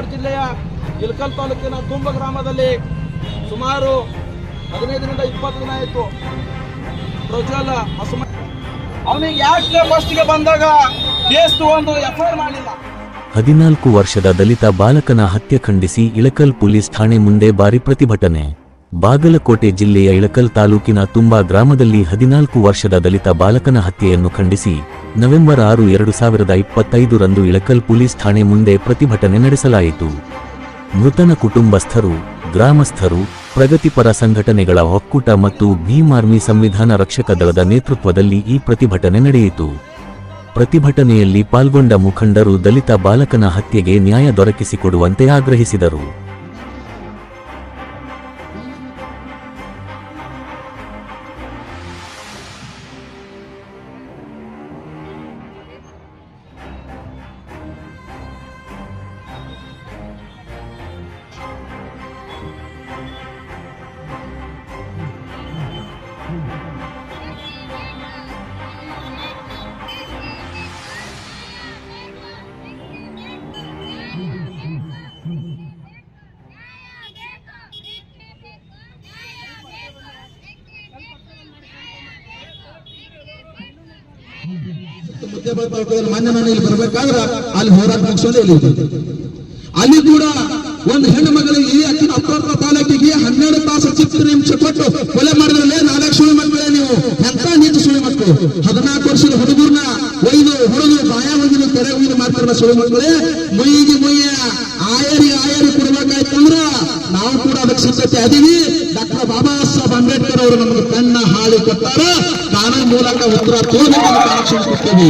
ಬಾಗಲಕೋಟೆ ಜಿಲ್ಲೆಯ ಇಲ್ಕಲ್ ತಾಲೂಕಿನ ತುಂಬ ಗ್ರಾಮದಲ್ಲಿ ಸುಮಾರು ಹದಿನೈದರಿಂದ ಇಪ್ಪತ್ತು ದಿನ ಆಯಿತು. ಪ್ರಜ್ವಲ್ ಅಸಮ ಅವನಿಗೆ ಯಾಕೆ ಫಸ್ಟ್ಗೆ ಬಂದಾಗ ಕೇಸ್ ತಗೊಂಡು ಎಫ್ಐಆರ್ ಮಾಡಲಿಲ್ಲ ಹದಿನಾಲ್ಕು ವರ್ಷದ ದಲಿತ ಬಾಲಕನ ಹತ್ಯೆ ಖಂಡಿಸಿ ಇಳಕಲ್ ಪೊಲೀಸ್ ಠಾಣೆ ಮುಂದೆ ಬಾರಿ ಪ್ರತಿಭಟನೆ. ಬಾಗಲಕೋಟೆ ಜಿಲ್ಲೆಯ ಇಳಕಲ್ ತಾಲೂಕಿನ ತುಂಬಾ ಗ್ರಾಮದಲ್ಲಿ ಹದಿನಾಲ್ಕು ವರ್ಷದ ದಲಿತ ಬಾಲಕನ ಹತ್ಯೆಯನ್ನು ಖಂಡಿಸಿ ನವೆಂಬರ್ ಆರು ಎರಡು ಸಾವಿರದ ಇಪ್ಪತ್ತೈದರಂದು ಇಳಕಲ್ ಪೊಲೀಸ್ ಠಾಣೆ ಮುಂದೆ ಪ್ರತಿಭಟನೆ ನಡೆಸಲಾಯಿತು. ಮೃತನ ಕುಟುಂಬಸ್ಥರು, ಗ್ರಾಮಸ್ಥರು, ಪ್ರಗತಿಪರ ಸಂಘಟನೆಗಳ ಒಕ್ಕೂಟ ಮತ್ತು ಭೀಮ್ ಆರ್ಮಿ ಸಂವಿಧಾನ ರಕ್ಷಕ ದಳದ ನೇತೃತ್ವದಲ್ಲಿ ಈ ಪ್ರತಿಭಟನೆ ನಡೆಯಿತು. ಪ್ರತಿಭಟನೆಯಲ್ಲಿ ಪಾಲ್ಗೊಂಡ ಮುಖಂಡರು ದಲಿತ ಬಾಲಕನ ಹತ್ಯೆಗೆ ನ್ಯಾಯ ದೊರಕಿಸಿಕೊಡುವಂತೆ ಆಗ್ರಹಿಸಿದರು. ಮೊನ್ನೆ ನಾನು ಇಲ್ಲಿ ಬರ್ಬೇಕಾದ್ರೆ ಅಲ್ಲಿ ಹೋರಾಟ ಮುಗಿಸೋದೇ ಇಲ್ಲಿ. ಅಲ್ಲಿ ಕೂಡ ಒಂದು ಹೆಣ್ಣು ಮಗಳಿಗೆ ಅಕ್ಕಿನ ಹತ್ತೊಂಬತ್ತು ತಾಲೂಕಿಗೆ ಹನ್ನೆರಡು ತಾಸು ಚಿತ್ರ ನಿಮಿಷ ಕೊಟ್ಟು ಕೊಲೆ ಮಾಡಿದ್ರಲ್ಲೇ ನಾಲ್ಕು ಸುಳಿ ಮಕ್ಕಳೇ ನೀವು ಎಂತ ನೀಚ ಸುಳಿ ಮಕ್ಕಳು ಹದಿನಾಲ್ಕು ವರ್ಷದ ಹುಡುಗರನ್ನ ಒಯ್ದು ಹುಡುಗರು ಬಾಯ ಒಯ್ದು ಕೆರೆ ಒಯ್ದು ಮಾಡ್ತಾರ ಸುಳಿ ಮಕ್ಕಳೇ ಮುಯ್ಯಿಗೆ ಮುಯ್ಯ, ಆಯರಿಗೆ ಆಯರಿ ಕೊಡ್ಬೇಕಾಯ್ತಂದ್ರ ನಾವು ಕೂಡ ಅದಕ್ಕೆ ಸಿದ್ಧತೆ ಅದೀವಿ ಡಾಕ್ಟರ್ ಬಾಬಾ ಸಾಹೇಬ್ ಅಂಬೇಡ್ಕರ್ ಅವರು ನಮಗೆ ಕಣ್ಣ ಹಾಳಿ ಕೊಟ್ಟಾರ. ಕಾನೂನು ಮೂಲಕ ಉತ್ತರ ಕೊಡ್ತೀವಿ.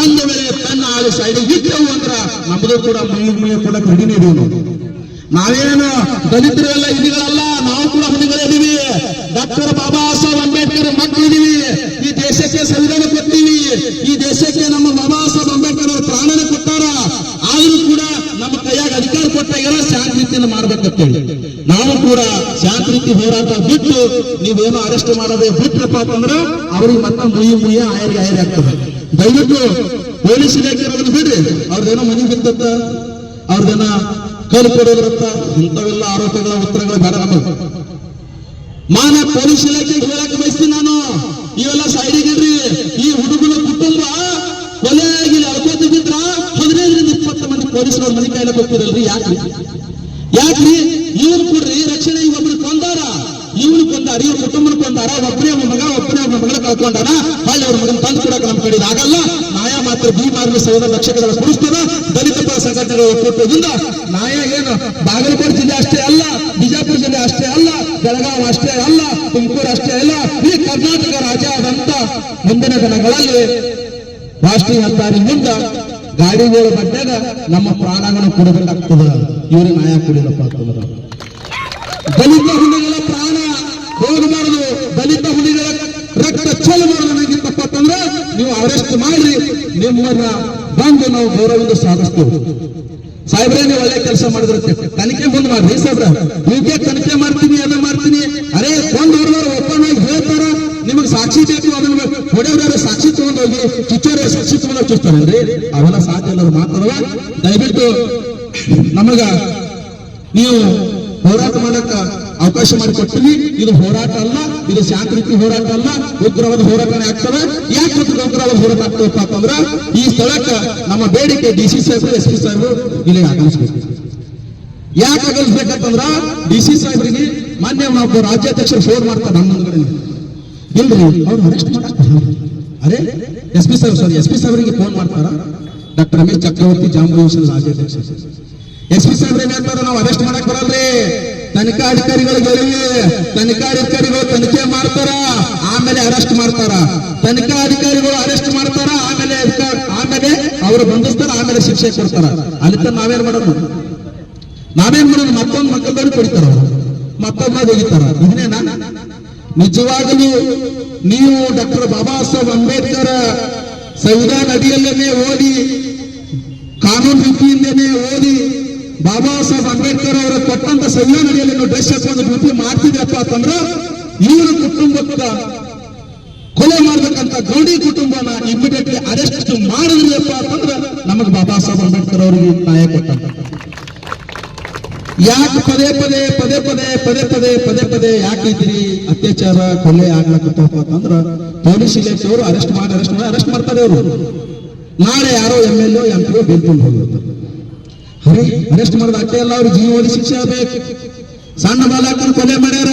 ಒಂದು ವೇಳೆ ಕಣ್ಣ ಹಾಳಿ ಸೈಡಿಗೆ ಇದ್ದೇವು ಅಂದ್ರ ನಮ್ದು ಕೂಡ ಮುಯಿ ಮೈ ಕೂಡ ಕಡಿಮೆ ಇದೀವಿ ನಾವು ನಾವೇನು ದಲಿತರೆಲ್ಲ ಇದಿಗಳಲ್ಲ ನಾವು ಕೂಡ ಹುಡುಗರಿದ್ದೀವಿ ಡಾಕ್ಟರ್ ಬಾಬಾ ಸಾಹೇಬ್ ಅಂಬೇಡ್ಕರ್ ಮಕ್ಕಳಿದೀವಿ. ಈ ದೇಶಕ್ಕೆ ಸಂವಿಧಾನ ಕೊಡ್ತೀವಿ. ಈ ದೇಶಕ್ಕೆ ನಮ್ಮ ಬಾಬಾ ಸಾಹೇಬ್ ಅಂಬೇಡ್ಕರ್ ಅವರು ಪ್ರಾಣನ ಕೊಟ್ಟಾರ ಆದ್ರೂ ಕೂಡ ನಮ್ಮ ಕೈಯಾಗ ಕೊಟ್ಟಾಗ ಶಾಂತಿ ರೀತಿಯಿಂದ ಮಾಡ್ಬೇಕಂತೇಳಿ ನಾವು ಕೂಡ ಶಾಂತಿ ರೀತಿ ಹೋರಾಟ ಬಿಟ್ಟು ನೀವೇನು ಅರೆಸ್ಟ್ ಮಾಡೋದೇ ಬಿಟ್ರಪ್ಪ ಅಂತಂದ್ರೆ ಅವ್ರಿಗೆ ಮತ್ತೆ ಮುಯಿ ಮುಯ್ಯ ಆಯರಿಗೆ ಆಯರಿ ಆಗ್ತದೆ. ದಯವಿಟ್ಟು ಪೊಲೀಸ್ ಇಲಾಖೆ ಇರೋದನ್ನ ಬಿಡ್ರಿ. ಅವ್ರದ್ದೇನೋ ಮನೆ ಬಿದ್ದತ್ತ ಅವ್ರದೇನ ಕಲ್ ಕೊಡೋದ್ರತ್ತ, ಇಂಥವೆಲ್ಲ ಆರೋಪಗಳ, ಉತ್ತರಗಳು ಬೇಡ ನಮಗೆ. ಮಾನ ಪೊಲೀಸ್ ಇಲಾಖೆಗೆ ಹೇಳಕ್ ಬಯಸ್ತೀನಿ ನಾನು. ಇವೆಲ್ಲ ಸೈಡಿಗೆ ಇಡ್ರಿ. ಈ ಹುಡುಗನ ಕುಟುಂಬ ಕೊಲೆಯಾಗಿ ಆಗಿಲ್ಲ ಹದಿನೈದರಿಂದ ಇಪ್ಪತ್ತು ಮಂದಿ ಪೊಲೀಸರು ಮನೆ ಕಾಯಿಲೆ ಹೋಗ್ತಿರಲ್ರಿ ಯಾಕ್ರಿ? ಯಾಕ್ರಿ? ಇವ್ರು ಕೊಡ್ರಿ, ರಕ್ಷಣೆ ಒಬ್ರು ಕೊಂದಾರ. ಇವ್ನು ಕೊಂದಾರ, ಇವ್ರ ಕುಟುಂಬನ ಕೊಂದಾರ ಒಬ್ಬನೇ ಒಬ್ಬ ಮಗ ಒಬ್ಬನೇ ಒಬ್ಬ ಮಗಳ ಕಳ್ಕೊಂಡಾರ. ಅಲ್ಲಿ ಅವ್ರ ಮಗನ ತಂದು ಕೊಡಕ್ಕೆ ನಮ್ಮ ಕಡೆ ಆಗಲ್ಲ. ಮಾಯಾ ಮಾತ್ರ ಬಿ ಮಾರ್ಗ ಸೌಧ ಲಕ್ಷಕದ ಕೊಡಿಸ್ತದ ದಲಿತ ಪರ ಸಂಘಟನೆಗಳ ಒಕ್ಕೂಟದಿಂದ. ನಾಯ ಏನು? ಬಾಗಲಕೋಟೆ ಜಿಲ್ಲೆ ಅಷ್ಟೇ ಅಲ್ಲ, ಬಿಜಾಪುರ ಜಿಲ್ಲೆ ಅಷ್ಟೇ ಅಲ್ಲ ಬೆಳಗಾವ್ ಅಷ್ಟೇ ಅಲ್ಲ, ತುಮಕೂರು ಅಷ್ಟೇ ಅಲ್ಲ ಈ ಕರ್ನಾಟಕ ರಾಜ್ಯಾದಂತ ಮುಂದಿನ ದಿನಗಳಲ್ಲಿ ರಾಷ್ಟ್ರೀಯ ಹೆದ್ದಾರಿ ಮುಂದ ಗಾಡಿಗಳ ಬಟ್ಟಾಗ ನಮ್ಮ ಪ್ರಾಣಗಳು ಕೊಡಬೇಕಾಗ್ತದ. ಇವ್ರ ನ್ಯಾಯ ಕೊಡಿರಪ್ಪ ಅಂತಂದ್ರ. ದಲಿತ ಹುಲಿಗಳ ಪ್ರಾಣ ಹೋಗಬಾರದು ದಲಿತ ಹುಲಿಗಳ ರಕ್ತ ಚೆಲ್ಲಬಾರದು ನನಗಿತ್ತಪ್ಪ ಅಂತಂದ್ರ ನೀವು ಅರೆಸ್ಟ್ ಮಾಡ್ರಿ, ನಿಮ್ಮನ್ನ ಬಂದು ನಾವು ಗೌರವದಿಂದ ಸಾಧಿಸ್ತೇವೆ. ಸಾಹೇಬ್ರೆ, ನೀವು ಒಳ್ಳೆ ಕೆಲಸ ಮಾಡಿದ್ರೆ ತನಿಖೆ ಬಂದ್ ಮಾಡ್ರಿ ಸಾಹೇಬ್ರ. ಹೀಗೆ ತನಿಖೆ ಮಾಡ್ತೀನಿ, ಅದನ್ನ ಮಾಡ್ತೀನಿ. ಅರೇ ಬಂದ್ ಹೊಡೆದವ್ರು ಒಪ್ಪನ ಹೇಳ್ತಾರ. ನಿಮಗೆ ಸಾಕ್ಷಿ ಬೇಕು, ಅದನ್ನ ಹೊಡೆಯವ್ರ ತಗೊಂಡ್ ಹೋಗಿ ಚುಚ್ಚೋರೆ ಅಂದ್ರೆ ತಗೊಂಡ್ ಚುಚ್ತಾರಲ್ರಿ ಅವೆಲ್ಲ ಸಾಧ್ಯ ಇಲ್ಲ ಮಾತ್ರವ ದಯವಿಟ್ಟು ನಮಗ ನೀವು ಹೋರಾಟ ಮಾಡಕ್ಕ ಅವಕಾಶ ಮಾಡಿಕೊಟ್ಟಿವಿ ಇದು ಹೋರಾಟ ಅಲ್ಲ, ಇದು ಶಾಂತಿ ಹೋರಾಟ ಅಲ್ಲ. ಉಗ್ರವಾದ ಹೋರಾಟನೇ ಆಗ್ತದೆ. ಯಾಕೆ ಉಗ್ರವಾದ ಹೋರಾಟ ಆಗ್ತದಪ್ಪ ಅಂತಂದ್ರ ಈ ಸ್ಥಳಕ್ಕ ನಮ್ಮ ಬೇಡಿಕೆ ಡಿ ಸಿ ಸಾಹೇಬರು, ಎಸ್ ಪಿ ಸಾಹೇಬರು ಇಲ್ಲಿ ಆಗಮಿಸ್ಬೇಕು. ಯಾಕೆ ಆಗಮಿಸ್ಬೇಕಂತಂದ್ರ ಡಿ ಸಿ ಸಾಹೇಬರಿಗೆ ಮಾನ್ಯ ನಾವು ರಾಜ್ಯಾಧ್ಯಕ್ಷರು ಫೋನ್ ಮಾಡ್ತಾರೆ ನಮ್ಮ ಮುಂದ್ಗಡೆ ಇಲ್ರಿ, ಅವ್ರು ಅರೆಸ್ಟ್. ಅರೆ S P sir S P ಸಾಹೇಬರಿಗೆ ಫೋನ್ ಮಾಡ್ತಾರ? ಡಾಕ್ಟರ್ ರಮೇಶ್ ಚಕ್ರವರ್ತಿ ಜಾಂಬೂಷನ್ ರಾಜ್ಯಾಧ್ಯಕ್ಷ. ಎಸ್ ಪಿ ಸಾಹೇಬ್ರ ಹೇಳ್ತಾರ ನಾವು ಅರೆಸ್ಟ್ ಮಾಡಕ್ ಬರಲ್ರಿ. ತನಿಖಾ ಅಧಿಕಾರಿಗಳು ಬರೀ ತನಿಖಾ ಅಧಿಕಾರಿಗಳು ತನಿಖೆ ಮಾಡ್ತಾರ? ಆಮೇಲೆ ಅರೆಸ್ಟ್ ಮಾಡ್ತಾರ? ತನಿಖಾ ಅಧಿಕಾರಿಗಳು ಅರೆಸ್ಟ್ ಮಾಡ್ತಾರ? ಆಮೇಲೆ ಆಮೇಲೆ ಅವರು ಬಂಧಿಸ್ತಾರ, ಆಮೇಲೆ ಶಿಕ್ಷೆ ಕೊಡ್ತಾರ. ಅಲ್ಲಿ ನಾವೇನ್ ಮಾಡೋದು? ನಾವೇನ್ ಮಾಡೋದು? ಮತ್ತೊಂದು ಮಕ್ಕಳದವ್ರು ಕೊಡ್ತಾರ ಮತ್ತೊಬ್ಬ ತೆಗಿತಾರ ಇದನ್ನೇನಾ? ನಿಜವಾಗಲೂ ನೀವು ಡಾಕ್ಟರ್ ಬಾಬಾ ಸಾಹೇಬ್ ಅಂಬೇಡ್ಕರ್ ಸಂವಿಧಾನ ಅಡಿಯಲ್ಲೇನೆ ಓದಿ, ಕಾನೂನು ರೀತಿಯಿಂದನೇ ಓದಿ, ಬಾಬಾ ಸಾಹೇಬ್ ಅಂಬೇಡ್ಕರ್ ಅವರ ಕೊಟ್ಟಂತ ಸಂವಿಧಾನ ಅಡಿಯಲ್ಲಿ ಡ್ರೆಸ್ ಹಾಕೊಂಡು ಡ್ಯೂಟಿ ಮಾಡ್ತಿದ್ರಪ್ಪ ಅಂತಂದ್ರ ಇವರ ಕುಟುಂಬಕ್ಕ ಕೊಲೆ ಮಾಡ್ಬೇಕಂತ ಗೌಡಿ ಕುಟುಂಬನ ಇಮಿಡಿಯೇಟ್ಲಿ ಅರೆಸ್ಟ್ ಮಾಡಿದ್ರಪ್ಪ ಅಂತಂದ್ರ ನಮಗ್ ಬಾಬಾ ಸಾಹೇಬ್ ಅಂಬೇಡ್ಕರ್ ಅವರಿಗೆ ನ್ಯಾಯ ಕೊಟ್ಟಂತ. ಯಾಕೆ ಪದೇ ಪದೇ ಪದೇ ಪದೇ ಪದೇ ಪದೇ ಪದೇ ಪದೇ ಯಾಕೆ ಅತ್ಯಾಚಾರ, ಕೊಲೆ ಆಗ್ಲಕ್ಕತ್ತಪ್ಪ ಅಂತಂದ್ರ ಪೊಲೀಸ್ ಇಲಾಖೆಯವರು ಅರೆಸ್ಟ್ ಮಾಡಿ ಅರೆಸ್ಟ್ ಮಾಡಿ, ಅರೆಸ್ಟ್ ಮಾಡ್ತಾರೆ ಅವರು. ನಾಳೆ ಯಾರೋ ಎಂ ಎಲ್ ಎಂ ಪಿ ಹೋಗಿರ್ತಾರೆ ಅರೆ ಅರೆಸ್ಟ್ ಮಾಡಿದ ಅಷ್ಟೇ ಅಲ್ಲ ಅವ್ರು ಜೀವಾವಧಿ ಶಿಕ್ಷೆ ಆಗ್ಬೇಕು. ಸಣ್ಣ ಬಾಲಕನ ಕೊಲೆ ಮಾಡ್ಯಾರ.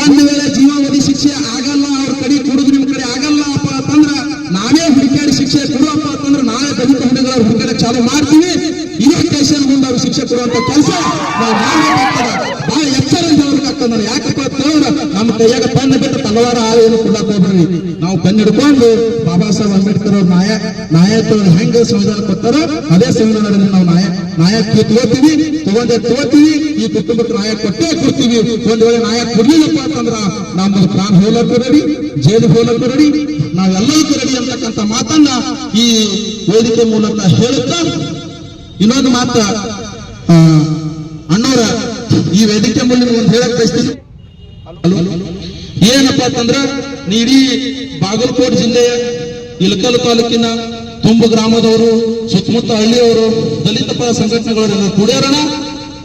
ಒಂದ್ ವೇಳೆ ಜೀವಾವಧಿ ಶಿಕ್ಷೆ ಆಗಲ್ಲ, ಅವ್ರ ಕಡೆ ಕೊಡುದು ನಿಮ್ ಕಡೆ ಆಗಲ್ಲ ಅಪ್ಪ ಅಂತಂದ್ರ ನಾವೇ ಹುಡುಕಾಡಿ ಶಿಕ್ಷೆ ಕೊಡುವಪ್ಪ ಅಂತಂದ್ರ ನಾಳೆ ದಲಿತ ಹುಡುಗರ ಹುಡುಕಾಡ ಚಾಲು ಮಾಡ್ತೀವಿ ಇದೇ ಸ್ಟೇಷನ್ ಮುಂದೆ ಅವ್ರು ಶಿಕ್ಷೆ ಕೊಡುವಂತ ಕೆಲಸ ನಾವು ಮಾಡಬೇಕಾಗ್ತದ ಬಹಳ ಎಚ್ಚರಿಂದ ಯಾಕಪ್ಪ ಅಂತಂದ್ರ ನಮ್ಮ ಕೈಯಾಗ ಪೆನ್ ಬಿಟ್ಟು ತಲವಾರ ಆಳು ಏನು ಕೊಡಕ್ ಹೋಗ್ರಿ ನಾವು ಪೆನ್ ಹಿಡ್ಕೊಂಡು ಬಾಬಾ ಸಾಹೇಬ್ ಅಂಬೇಡ್ಕರ್ ಅವ್ರ ನಾಯ ನಾಯಕರು ಹೆಂಗ ಸಂವಿಧಾನ ಕೊಡ್ತಾರೋ ಅದೇ ಸಂವಿಧಾನದಲ್ಲಿ ನಾವು ನಾಯ, ನಾಯಕ ತಗೋತೀವಿ, ತಗೊಂಡೆ ತಗೋತೀವಿ, ಈ ಕುಟುಂಬಕ್ಕೆ ನಾಯಕ್ ಕೊಟ್ಟೇ ಕೊಡ್ತೀವಿ. ಒಂದ್ ವೇಳೆ ನಾಯಕ್ ಕೊಡ್ಲಿಲ್ಲಪ್ಪ ಅಂತಂದ್ರ ನಮ್ದು ಪ್ರಾಣ ಹೋಲಕ್ಕೂ ರೆಡಿ ಜೈಲು ಹೋಲಕ್ಕೂ ರೆಡಿ ನಾವೆಲ್ಲದಕ್ಕೂ ರೆಡಿ ಅಂತಕ್ಕಂಥ ಮಾತನ್ನ ಈ ವೇದಿಕೆ ಮೂಲಕ ಹೇಳುತ್ತಾ ಇನ್ನೊಂದು ಮಾತ ಅಣ್ಣವ್ರ ಈ ವೇದಿಕೆ ಮುಂದೆ ಒಂದು ಹೇಳಕ್ ಬಯಸ್ತೀನಿ. ಏನಪ್ಪ ಅಂತಂದ್ರ ಇಡೀ ಬಾಗಲಕೋಟೆ ಜಿಲ್ಲೆಯ ಇಲಕಲ್ ತಾಲೂಕಿನ ತುಂಬ ಗ್ರಾಮದವರು, ಸುತ್ತಮುತ್ತ ಹಳ್ಳಿಯವರು, ದಲಿತ ಪರ ಸಂಘಟನೆಗಳನ್ನ ಕೂಡ್ಯಾರಣ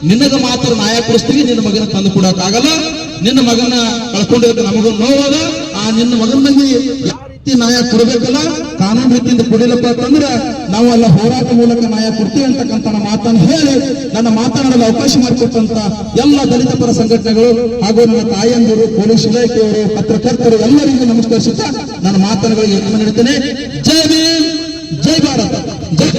ನಿನಗ ಮಾತ್ರ ನ್ಯಾಯ ನಿನ್ನ ಮಗನ ತಂದು ಕೊಡಕ್ಕಾಗಲ್ಲ ನಿನ್ನ ಮಗನ ಕಳ್ಕೊಂಡಿರೋದು ನಮಗೂ ನೋವದ. ಆ ನಿನ್ನ ಮಗನ ಯಾವ ರೀತಿ ನ್ಯಾಯ ಕೊಡಬೇಕಲ್ಲ? ಕಾನೂನು ರೀತಿಯಿಂದ ಕೊಡಿಲ್ಲಪ್ಪ ಅಂತಂದ್ರೆ ನಾವು ಅಲ್ಲ ಹೋರಾಟ ಮೂಲಕ ನ್ಯಾಯ ಕೊಡ್ತೀವಿ ಅಂತಕ್ಕಂಥ ಮಾತನ್ನು ಹೇಳಿ ನನ್ನ ಮಾತನಾಡಲು ಅವಕಾಶ ಮಾಡಿಕೊಟ್ಟಂತ ಎಲ್ಲ ದಲಿತ ಪರ ಸಂಘಟನೆಗಳು ಹಾಗೂ ನನ್ನ ತಾಯಂದಿರು ಪೊಲೀಸ್ ಇಲಾಖೆಯವರು, ಪತ್ರಕರ್ತರು ಎಲ್ಲರಿಗೂ ನಮಸ್ಕರಿಸುತ್ತಾ ನನ್ನ ಮಾತನಾಡಲು ಯತ್ನ ನೀಡುತ್ತೇನೆ. ಜೈ ಭೀಮ್, ಜೈ ಭಾರತ, ಜೈ